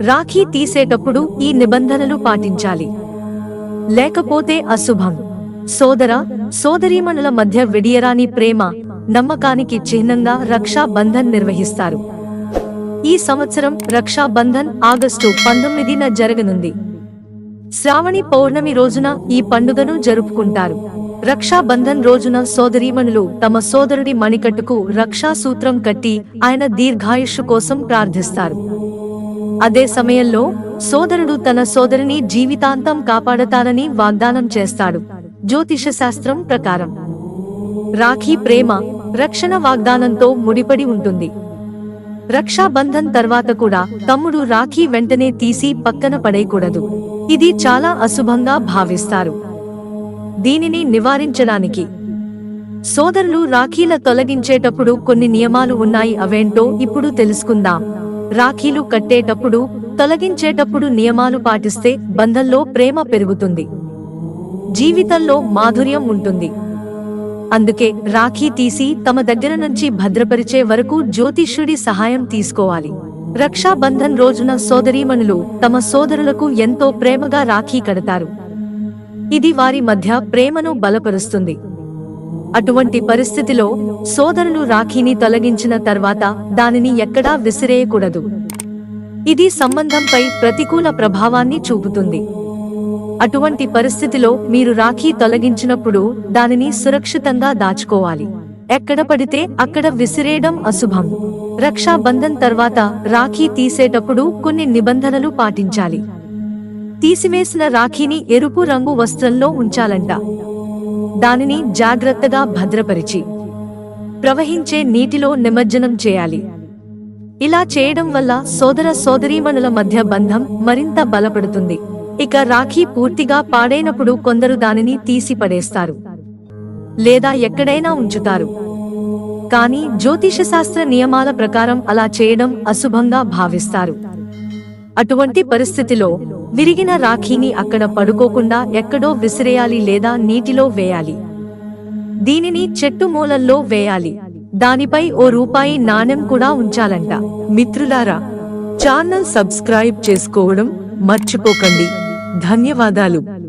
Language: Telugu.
రాఖీ తీసేటప్పుడు ఈ నిబంధనలు పాటించాలి. లేకపోతే అశుభం. సోదర సోదరీమణుల మధ్య విడియరాని ప్రేమ నమ్మకానికి చిహ్నంగా రక్షాబంధన్ నిర్వహిస్తారు. ఈ సంవత్సరం రక్షాబంధన్ ఆగస్టు పంతొమ్మిదిన జరగనుంది. శ్రావణి పౌర్ణమి రోజున ఈ పండుగను జరుపుకుంటారు. రక్షాబంధన్ రోజున సోదరీమణులు తమ సోదరుడి మణికట్టుకు రక్షా సూత్రం కట్టి ఆయన దీర్ఘాయుషు కోసం ప్రార్థిస్తారు. అదే సమయంలో సోదరుడు తన సోదరిని జీవితాంతం కాపాడతానని వాగ్దానం చేస్తాడు. జ్యోతిష శాస్త్రం ప్రకారం. రాఖీ ప్రేమ రక్షణ వాగ్దానంతో ముడిపడి ఉంటుంది. రక్షాబంధన్ తర్వాత కూడా తమ్ముడు రాఖీ వెంటనే తీసి పక్కన పడేయకూడదు. ఇది చాలా అశుభంగా భావిస్తారు. దీనిని నివారించడానికి. సోదరులు రాఖీల తొలగించేటప్పుడు కొన్ని నియమాలు ఉన్నాయి అవేంటో ఇప్పుడు తెలుసుకుందాం. రాఖీలు కట్టేటప్పుడు తొలగించేటప్పుడు నియమాలు పాటిస్తే బంధంలో ప్రేమ పెరుగుతుంది. జీవితంలో మాధుర్యం ఉంటుంది. అందుకే రాఖీ తీసి తమ దగ్గర నుంచి భద్రపరిచే వరకు జ్యోతిష్యుడి సహాయం తీసుకోవాలి. రక్షాబంధన్ రోజున సోదరీమణులు తమ సోదరులకు ఎంతో ప్రేమగా రాఖీ కడతారు. ఇది వారి మధ్య ప్రేమను బలపరుస్తుంది. అటువంటి పరిస్థితిలో సోదరులు రాఖీని తొలగించిన తర్వాత దానిని ఎక్కడా విసిరేయకూడదు. ఇది సంబంధంపై ప్రతికూల ప్రభావాన్ని చూపుతుంది. అటువంటి పరిస్థితిలో మీరు రాఖీ తొలగించినప్పుడు దానిని సురక్షితంగా దాచుకోవాలి. ఎక్కడ పడితే అక్కడ విసిరేయడం అశుభం. రక్షాబంధన్ తర్వాత రాఖీ తీసేటప్పుడు కొన్ని నిబంధనలు పాటించాలి. తీసివేసిన రాఖీని ఎరుపు రంగు వస్త్రంలో ఉంచాలంట. దానిని జాగ్రత్తగా భద్రపరిచి ప్రవహించే నీటిలో నిమజ్జనం చేయాలి. ఇలా చేయడం వల్ల సోదర సోదరీమణుల మధ్య బంధం మరింత బలపడుతుంది. ఇక రాఖీ పూర్తిగా పాడైనప్పుడు కొందరు దానిని తీసి పడేస్తారు. లేదా ఎక్కడైనా ఉంచుతారు. కానీ జ్యోతిష శాస్త్ర నియమాల ప్రకారం అలా చేయడం అశుభంగా భావిస్తారు. అటువంటి పరిస్థితిలో విరిగిన రాఖీని అక్కడ పడుకోకుండా ఎక్కడో విసిరేయాలి లేదా నీటిలో వేయాలి. దీనిని చెట్టు మూలల్లో వేయాలి. దానిపై ఓ రూపాయి నాణెం కూడా ఉంచాలంట. మిత్రులారా ఛానల్ సబ్స్క్రైబ్ చేసుకోవడం మర్చిపోకండి. ధన్యవాదాలు.